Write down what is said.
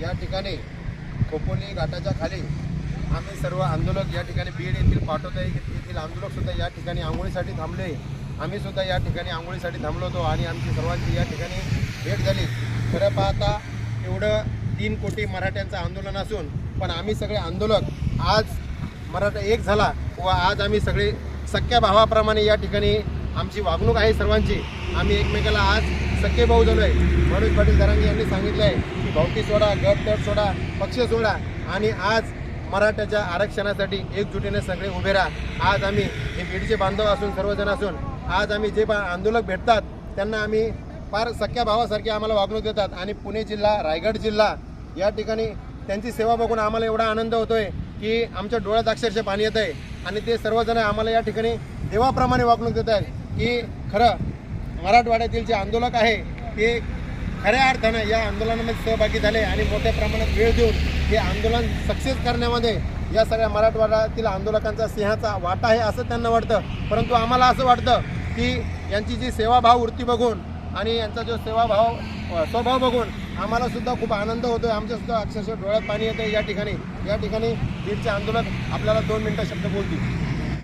या ठिकाणी खोपोली घाटाच्या खाली आम्ही सर्व आंदोलक या ठिकाणी बीड येथील पाटोदा येथील आंदोलकसुद्धा या ठिकाणी आंघोळीसाठी थांबले. आम्हीसुद्धा या ठिकाणी आंघोळीसाठी थांबलो होतो आणि आमची सर्वांची या ठिकाणी भेट झाली. खरं पाहता एवढं तीन कोटी मराठ्यांचं आंदोलन असून पण आम्ही सगळे आंदोलक आज मराठा एक झाला व आज आम्ही सगळे सख्या भावाप्रमाणे या ठिकाणी आमची वागणूक आहे सर्वांची. आम्ही एकमेकाला आज सख्खे भाऊ झालो आहे मनोज पाटील दरांगे यांनी सांगितलं आहे की भावकी सोडा गट तट सोडा पक्ष सोडा आणि आज मराठ्याच्या आरक्षणासाठी एकजुटीने सगळे उभे राहा. आज आम्ही हे बीडचे बांधव असून सर्वजण असून आज आम्ही जे आंदोलक भेटतात त्यांना आम्ही फार सख्या भावासारखे आम्हाला वागणूक देतात आणि पुणे जिल्हा रायगड जिल्हा या ठिकाणी त्यांची सेवा बघून आम्हाला एवढा आनंद होतोय की आमच्या डोळ्यात अक्षरशः पाणी येत आहे आणि ते सर्वजण आम्हाला या ठिकाणी देवाप्रमाणे वागणूक देत आहेत की खरं मराठवाड्यातील जे आंदोलक आहे ते खऱ्या अर्थानं या आंदोलनामध्ये सहभागी झाले आणि मोठ्या प्रमाणात वेळ देऊन हे आंदोलन सक्सेस करण्यामध्ये या सगळ्या मराठवाड्यातील आंदोलकांचा सिंहाचा वाटा आहे असं त्यांना वाटतं. परंतु आम्हाला असं वाटतं की यांची जी सेवाभाव वृत्ती बघून आणि यांचा जो सेवाभाव स्वभाव बघून आम्हाला सुद्धा खूप आनंद होतो आमच्या अक्षरशः डोळ्यात पाणी येतं या ठिकाणी. या ठिकाणी बीडचे आंदोलक आपल्याला दोन मिनटं शब्द बोलतील.